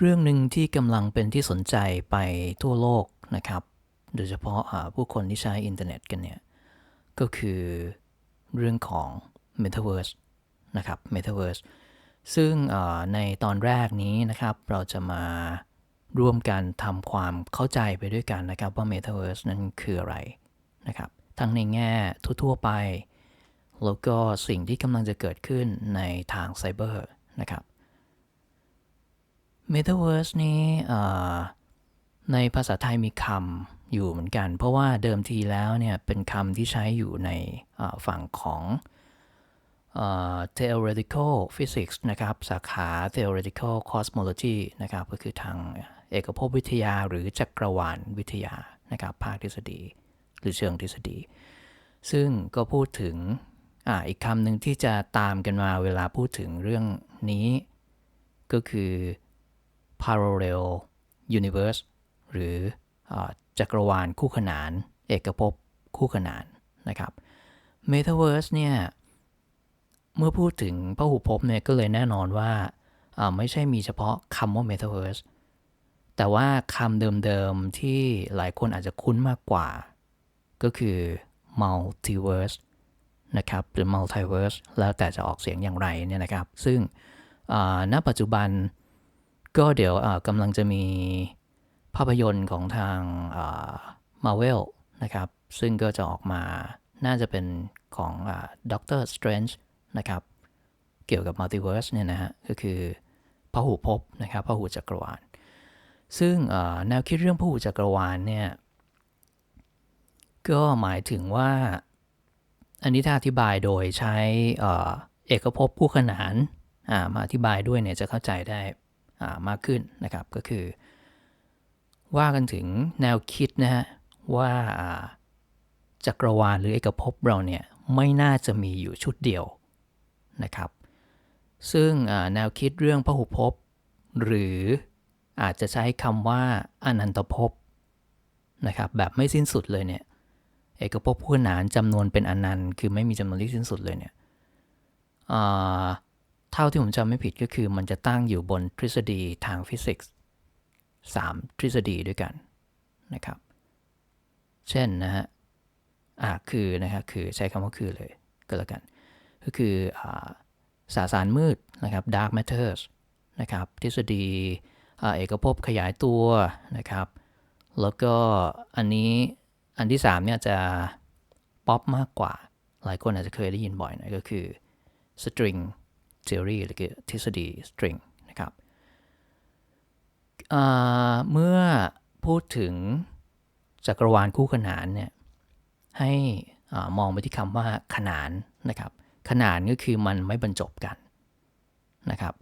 เรื่องหนึ่งที่กำลังเป็นที่สนใจไปทั่วโลกนะครับ โดยเฉพาะผู้คนที่ใช้อินเทอร์เน็ตกันเนี่ย ก็คือเรื่องของ Metaverse นะครับ Metaverse ซึ่งในตอนแรกนี้นะครับ เราจะมาร่วมกันทำความเข้าใจไปด้วยกันนะครับ ว่า Metaverse นั้นคืออะไรนะครับ ทั้งในแง่ทั่ว ๆ ไป แล้วก็สิ่งที่กำลังจะเกิดขึ้นในทางไซเบอร์นะครับ Metaverse นี้อ่าในภาษาไทยมีคำอยู่เหมือนกัน เพราะว่าเดิมทีแล้วเนี่ยเป็นคำที่ใช้อยู่ในฝั่งของ theoretical physics นะครับ สาขา theoretical cosmology นะครับ ก็คือทางเอกภพวิทยาหรือจักรวาลวิทยานะครับ ภาคทฤษฎี หรือเชิงทฤษฎี ซึ่งก็พูดถึงออีกคำหนึ่งที่จะตามกันมาเวลาพูดถึงเรื่องนี้ ก็คือ parallel universe หรืออจักรวาลคู่ขนาน เอกภพคู่ขนานนะครับ Metaverse เนี่ย เมื่อพูดถึงพหุภพเนี่ยก็เลยแน่นอนว่าไม่ใช่มีเฉพาะคำว่า Metaverse แต่ว่าคำเดิมๆที่หลายคนอาจจะคุ้นมากกว่า ก็คือ multiverse นะครับหรือ multiverse แล้วแต่จะออกเสียงอย่างไรเนี่ยนะครับ ซึ่งณปัจจุบัน ก็เดี๋ยวกำลังจะมีภาพยนตร์ของทางมาเวลนะครับ ซึ่งก็จะออกมาน่าจะเป็นของด็อกเตอร์สเตรนจ์นะครับ เกี่ยวกับมัลติเวิร์สเนี่ยนะฮะ ก็คือพหูภพนะครับพหูจักรวาล ซึ่งแนวคิดเรื่องพหูจักรวาลเนี่ย ก็หมายถึงว่า อันนี้ถ้าอธิบายโดยใช้เอ่อเอกภพคู่ขนานมาอธิบายด้วยเนี่ยจะเข้าใจได้ มากขึ้นนะครับ ก็คือ ว่ากันถึงแนวคิดนะฮะว่าจักรวาลหรือเอกภพเราเนี่ยไม่น่าจะมีอยู่ชุดเดียวนะครับ ซึ่งแนวคิดเรื่องพหุภพหรืออาจจะใช้คำว่าอนันตภพนะครับแบบไม่สิ้นสุดเลยเนี่ยเอกภพคู่ขนานจำนวนเป็นอนันต์ คือไม่มีจำนวนที่สิ้นสุดเลยเนี่ย เท่าที่ผมจำไม่ผิดก็คือมันจะตั้งอยู่บนทฤษฎีทางฟิสิกส์ 3 ทฤษฎีด้วยกันนะครับ เช่นนะฮะอ่าคือนะครับคือใช้คำว่าคือเลยก็แล้วกัน ก็คืออ่าสสารมืดนะครับ dark matters นะครับ ทฤษฎีเอกภพขยายตัวนะครับ แล้วก็อันนี้อันที่3เนี่ยจะป๊อปมากกว่า หลายคนอาจจะเคยได้ยินบ่อยหน่อยก็คือ string theory หรือทฤษฎี string นะครับเมื่อพูดถึงจักรวาลคู่ขนานเนี่ยให้มองไปที่คำว่าขนานนะครับ ขนานก็คือมันไม่บรรจบกันนะครับ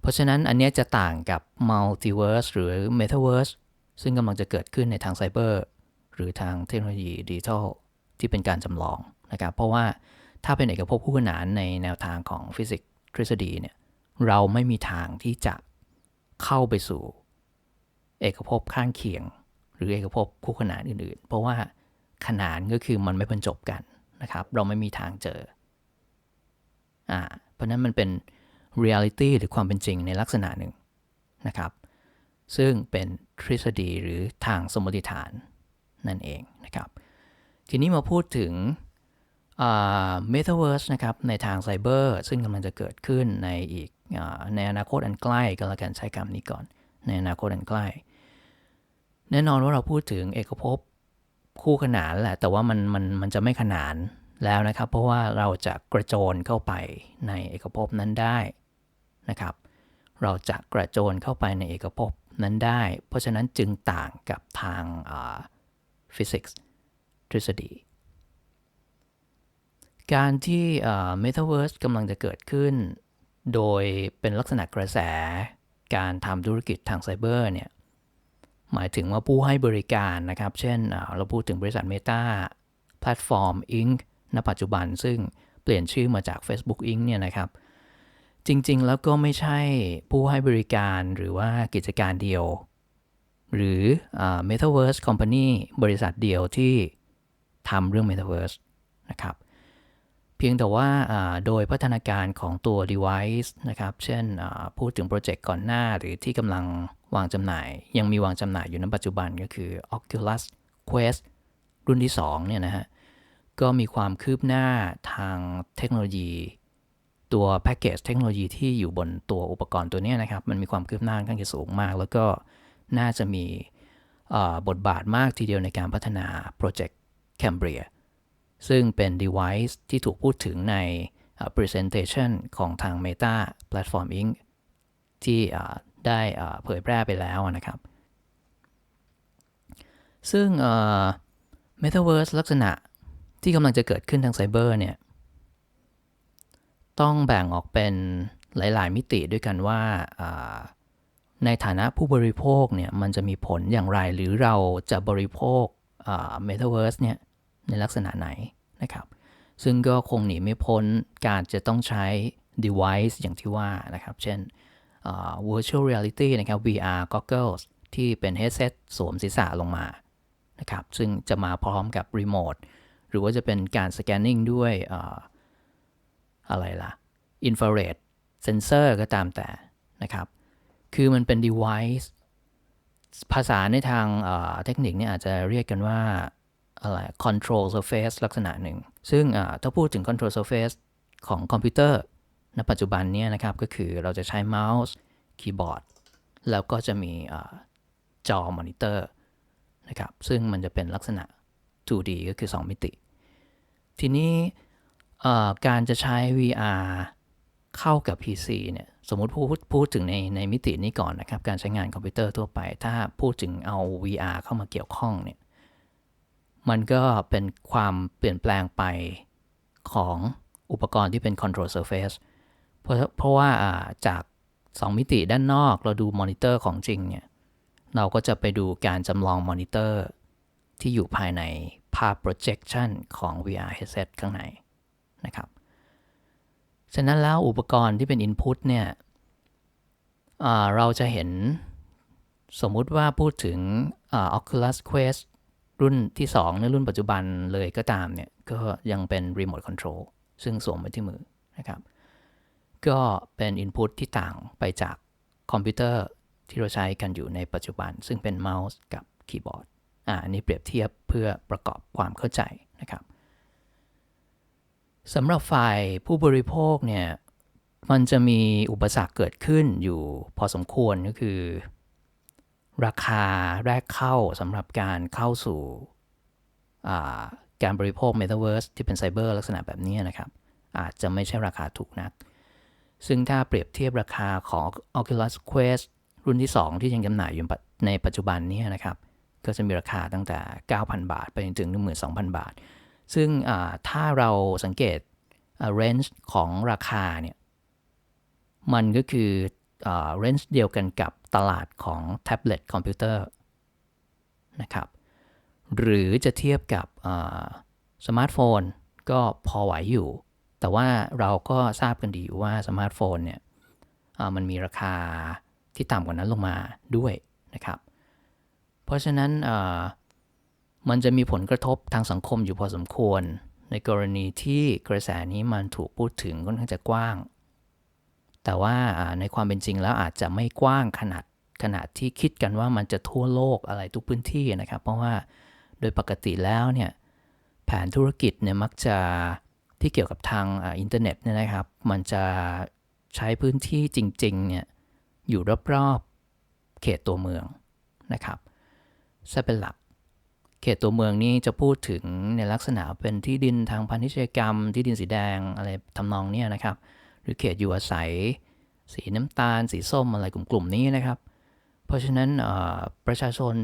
เพราะฉะนั้นอันนี้จะต่างกับ multiverse หรือ metaverse ซึ่งกำลังจะเกิดขึ้นในทางไซเบอร์หรือทางเทคโนโลยีดิจิทัลที่เป็นการจำลองนะครับ เพราะว่าถ้าเป็นเอกภพคู่ขนานในแนวทางของฟิสิกส์ ทฤษฎีเนี่ยเราไม่มีทางที่จะเข้าไปสู่ เอกภพข้างเคียง หรือเอกภพคู่ขนานอื่นๆ เพราะว่าขนานก็คือมันไม่บรรจบกันนะครับ เราไม่มีทางเจออ่าเพราะนั้นมันเป็น reality หรือความเป็นจริงในลักษณะหนึ่งนะครับ ซึ่งเป็นทฤษฎีหรือทางสมมติฐานนั่นเองนะครับ ทีนี้มาพูดถึง เมตาเวิร์สนะครับในทางไซเบอร์ซึ่งกำลังจะเกิดขึ้นในอีกอในอนาคตอันใกล้ก็แล้วกันใช้คำนี้ก่อน ในอนาคตอันใกล้ แน่นอนว่าเราพูดถึงเอกภพคู่ขนานแหละ แต่ว่ามันมันมันจะไม่ขนานแล้วนะครับ เพราะว่าเราจะกระโจนเข้าไปในเอกภพนั้นได้นะครับ เราจะกระโจนเข้าไปในเอกภพนั้นได้ เพราะฉะนั้นจึงต่างกับทางฟิสิกส์ทฤษฎี การที่เมตาเวิร์สกำลังจะเกิดขึ้น โดยเป็นลักษณะกระแส การทำธุรกิจทางไซเบอร์เนี่ยหมายถึงว่าผู้ให้บริการนะครับ เช่นเราพูดถึงบริษัท Meta Platform Inc. ณปัจจุบันซึ่งเปลี่ยนชื่อมาจาก Facebook Inc. เนี่ยนะครับ จริง ๆ แล้วก็ไม่ใช่ผู้ให้บริการหรือว่ากิจการเดียว หรือ Metaverse Company บริษัทเดียวที่ทำเรื่อง Metaverse นะครับ เพียงแต่ว่าโดยพัฒนาการของตัว device นะครับ เช่นพูดถึงโปรเจกต์ก่อนหน้าหรือที่กำลังวางจำหน่าย ยังมีวางจำหน่ายอยู่ในปัจจุบันก็คือ Oculus Quest รุ่นที่2เนี่ยนะฮะ ก็มีความคืบหน้าทางเทคโนโลยี ตัวแพ็กเกจเทคโนโลยีที่อยู่บนตัวอุปกรณ์ตัวนี้นะครับ มันมีความคืบหน้าค่อนข้างจะสูงมาก แล้วก็น่าจะมีบทบาทมากทีเดียวในการพัฒนาโปรเจกต์ Cambria ซึ่งเป็น device ที่ถูกพูดถึงใน presentation ของทาง Meta Platform Inc. ที่ได้เผยแพร่ไปแล้วนะครับ ซึ่งเอ่อ Metaverse ลักษณะที่กำลังจะเกิดขึ้นทางไซเบอร์เนี่ย ต้องแบ่งออกเป็นหลาย ๆ มิติด้วยกันว่าอ่าในฐานะผู้บริโภคเนี่ย มันจะมีผลอย่างไร หรือเราจะบริโภคเมตาเวิร์สเนี่ย ในลักษณะไหนนะครับ ซึ่งก็คงหนีไม่พ้นการจะต้องใช้ device อย่างที่ว่านะครับ เช่นอ่า virtual reality นะครับ VR goggles ที่เป็น headset สวมศีรษะลงมานะครับ ซึ่งจะมาพร้อมกับรีโมทหรือว่าจะเป็นการสแกนนิ่งด้วยอ่าอะไรล่ะ infrared sensor ก็ตามแต่นะครับ คือมันเป็น device ภาษาในทางเอ่อเทคนิคเนี่ยอาจจะเรียกกันว่า อะไร control surface ลักษณะหนึ่ง ซึ่งถ้าพูดถึง control surface ของคอมพิวเตอร์ณปัจจุบันนี้นะครับ ก็คือเราจะใช้เมาส์คีย์บอร์ดแล้วก็จะมีอ่าจอมอนิเตอร์นะครับ ซึ่งมันจะเป็นลักษณะ 2D ก็คือ 2 มิติ ทีนี้การจะใช้ VR เข้ากับ PC เนี่ยสมมติพูดพูดถึงในในมิตินี้ก่อนนะครับ การใช้งานคอมพิวเตอร์ทั่วไป ถ้าพูดถึงเอา VR เข้ามาเกี่ยวข้องเนี่ย มันก็เป็นความเปลี่ยนแปลงไปของอุปกรณ์ที่เป็น control surface เพราะเพราะว่าอ่าจาก 2 มิติด้านนอกเราดูมอนิเตอร์ของจริงเนี่ยเราก็จะไปดูการจำลองมอนิเตอร์ที่อยู่ภายในภาพ projection ของ VR headset ข้างในนะครับ ฉะนั้นแล้วอุปกรณ์ที่เป็น Input เนี่ยเราจะเห็นสมมุติว่าพูดถึง Oculus Quest รุ่นที่2ในรุ่นปัจจุบันเลยก็ตามเนี่ย ก็ยังเป็น Remote Control ซึ่งสวมไว้ที่มือนะครับ ก็เป็น Input ที่ต่างไปจากคอมพิวเตอร์ที่เราใช้กันอยู่ในปัจจุบัน ซึ่งเป็นเมาส์กับคีย์บอร์ดอ่าอันนี้เปรียบเทียบเพื่อประกอบความเข้าใจนะครับสำหรับฝ่ายผู้บริโภคเนี่ยมันจะมีอุปสรรคเกิดขึ้นอยู่พอสมควรก็คือ ราคาแรกเข้าสำหรับการเข้าสู่การบริโภค Metaverse ที่เป็นไซเบอร์ลักษณะแบบนี้นะครับ อาจจะไม่ใช่ราคาถูกนัก ซึ่งถ้าเปรียบเทียบราคาของ Oculus Quest รุ่นที่ 2 ที่ยังจำหน่ายอยู่ในปัจจุบันนี้นะครับ ก็จะมีราคาตั้งแต่ 9,000 บาท ไปจนถึง 12,000 บาท ซึ่งถ้าเราสังเกตเรนจ์ของราคาเนี่ย มันก็คือเรนจ์เดียวกันกับ ตลาดของแท็บเล็ตคอมพิวเตอร์นะครับหรือจะเทียบกับสมาร์ทโฟนก็พอไหวอยู่ แต่ว่าเราก็ทราบกันดีอยู่ว่าสมาร์ทโฟนเนี่ยมันมีราคาที่ต่ำกว่านั้นลงมาด้วยนะครับ เพราะฉะนั้นมันจะมีผลกระทบทางสังคมอยู่พอสมควร ในกรณีที่กระแสนี้มันถูกพูดถึงค่อนข้างจะกว้าง แต่ว่าในความเป็นจริงแล้วอาจจะไม่กว้างขนาดขนาดที่คิดกันว่ามันจะทั่วโลกอะไรทุกพื้นที่นะครับ เพราะว่าโดยปกติแล้วเนี่ยแผนธุรกิจเนี่ยมักจะที่เกี่ยวกับทางอินเทอร์เน็ตเนี่ยนะครับ มันจะใช้พื้นที่จริงๆเนี่ยอยู่รอบๆเขตตัวเมืองนะครับซะเป็นหลัก เขตตัวเมืองนี้จะพูดถึงในลักษณะเป็นที่ดินทางพาณิชยกรรม ที่ดินสีแดงอะไรทำนองเนี้ยนะครับ หรือเขตอยู่อาศัย สีน้ำตาล สีส้มอะไรกลุ่มๆนี้นะครับ เพราะฉะนั้นประชาชน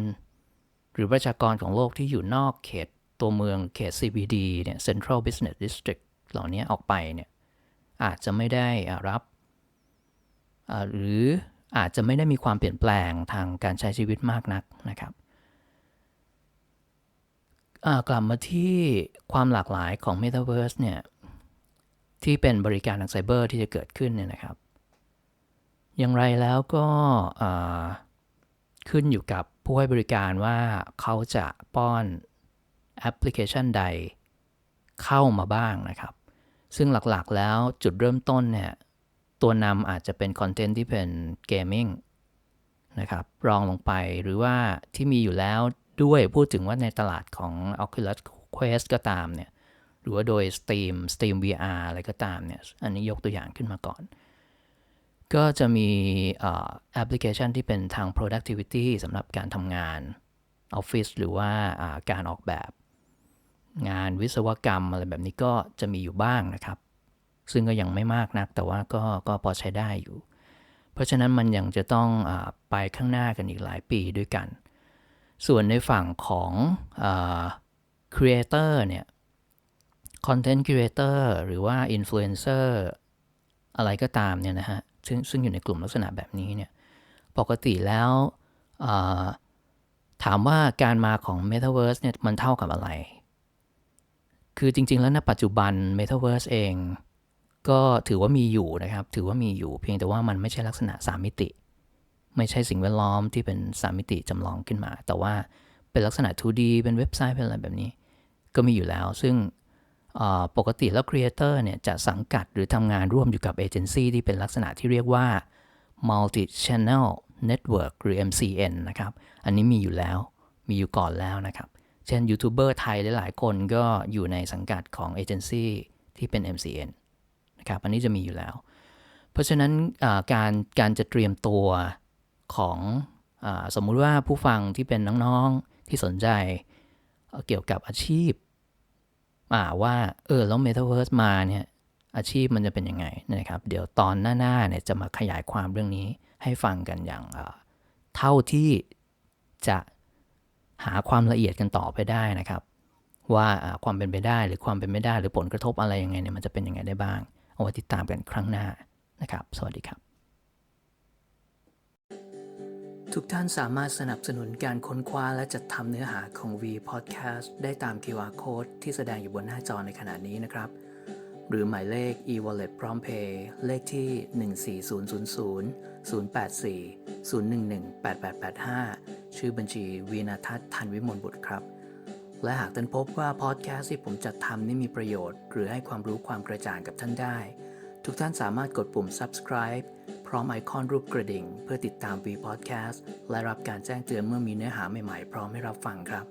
หรือประชากรของโลกที่อยู่นอกเขตตัวเมืองเขต CBD เนี่ย Central Business District เหล่านี้ออกไปเนี่ยอาจจะไม่ได้รับหรืออาจจะไม่ได้มีความเปลี่ยนแปลงทางการใช้ชีวิตมากนักนะครับกลับมาที่ความหลากหลายของ Metaverse เนี่ย ที่เป็นบริการทางไซเบอร์ที่จะเกิดขึ้นเนี่ยนะครับ อย่างไรแล้วก็ขึ้นอยู่กับผู้ให้บริการว่าเขาจะป้อนแอปพลิเคชันใดเข้ามาบ้างนะครับ ซึ่งหลักๆแล้วจุดเริ่มต้นเนี่ย ตัวนำอาจจะเป็นคอนเทนต์ที่เป็นเกมมิ่งนะครับรองลงไปหรือว่าที่มีอยู่แล้วด้วยพูดถึงว่าในตลาดของ Oculus Quest ก็ตามเนี่ย หรือว่าโดย Steam Steam VR อะไรก็ตามเนี่ย อันนี้ยกตัวอย่างขึ้นมาก่อน ก็จะมีแอปพลิเคชันที่เป็นทาง productivity สำหรับการทำงานออฟฟิศหรือว่าการออกแบบ งานวิศวกรรมอะไรแบบนี้ก็จะมีอยู่บ้างนะครับ ซึ่งก็ยังไม่มากนัก แต่ว่าก็ก็พอใช้ได้อยู่ เพราะฉะนั้นมันยังจะต้องอไปข้างหน้ากันอีกหลายปีด้วยกัน ส่วนในฝั่งของอ creator เนี่ย content creator หรือว่า influencer อะไรก็ตามเนี่ยนะฮะซึ่งซึ่งอยู่ในกลุ่มลักษณะแบบนี้เนี่ยปกติแล้วถามว่าการมาของ Metaverse เนี่ยมันเท่ากับอะไร คือจริง ๆ แล้วณปัจจุบัน Metaverse เองก็ถือว่ามีอยู่นะครับ ถือว่ามีอยู่เพียงแต่ว่ามันไม่ใช่ลักษณะ 3 มิติ ไม่ใช่สิ่งแวดล้อมที่เป็น 3 มิติจำลองขึ้นมา แต่ว่าเป็นลักษณะ 2D เป็นเว็บไซต์เป็นอะไรแบบนี้ ก็มีอยู่แล้ว ซึ่ง ปกติแล้วครีเอเตอร์เนี่ยจะสังกัดหรือทำงานร่วมอยู่กับเอเจนซี่ที่เป็นลักษณะที่เรียกว่า multi channel network หรือ MCN นะครับ อันนี้มีอยู่แล้วมีอยู่ก่อนแล้วนะครับ เช่นยูทูบเบอร์ไทยหลาย ๆ คนก็อยู่ในสังกัดของเอเจนซี่ที่เป็น MCN นะครับ อันนี้จะมีอยู่แล้ว เพราะฉะนั้นการการจะเตรียมตัวของอสมมุติว่าผู้ฟังที่เป็นน้อง ๆ ที่สนใจ เกี่ยวกับอาชีพ ว่าเออแล้ว Metaverse มาเนี่ยอาชีพมันจะเป็นยังไงนะครับ เดี๋ยวตอนหน้าๆเนี่ยจะมาขยายความเรื่องนี้ให้ฟังกันอย่างเท่าที่จะหาความละเอียดกันต่อไปได้นะครับ ว่าความเป็นไปได้หรือความเป็นไม่ได้ หรือผลกระทบอะไรยังไงเนี่ยมันจะเป็นยังไงได้บ้าง เอาไว้ติดตามกันครั้งหน้านะครับ สวัสดีครับ ทุกท่านสามารถสนับสนุนการค้นคว้าและจัดทำเนื้อหาของ V Podcast ได้ตาม QR Code ที่แสดงอยู่บนหน้าจอในขณะนี้นะครับ หรือหมายเลข e-wallet พร้อมเพย์เลขที่ 14000 084 011 8885 ชื่อบัญชีวีนาทัศน์ทันวิมลบุตรครับ และหากท่านพบว่าพอดแคสต์ที่ผมจัดทำนี่มีประโยชน์ หรือให้ความรู้ความกระจ่างกับท่านได้ ทุกท่านสามารถกดปุ่ม subscribe พร้อมไอคอนรูปกระดิ่ง เพื่อติดตาม V Podcast และรับการแจ้งเตือนเมื่อมีเนื้อหาใหม่ๆ พร้อมให้รับฟังครับ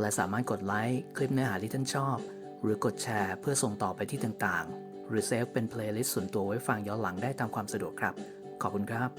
และสามารถกดไลค์คลิปเนื้อหาที่ท่านชอบ หรือกดแชร์เพื่อส่งต่อไปที่ต่างๆ หรือเซฟเป็นเพลย์ลิสต์ส่วนตัวไว้ฟังย้อนหลังได้ตามความสะดวกครับ ขอบคุณครับ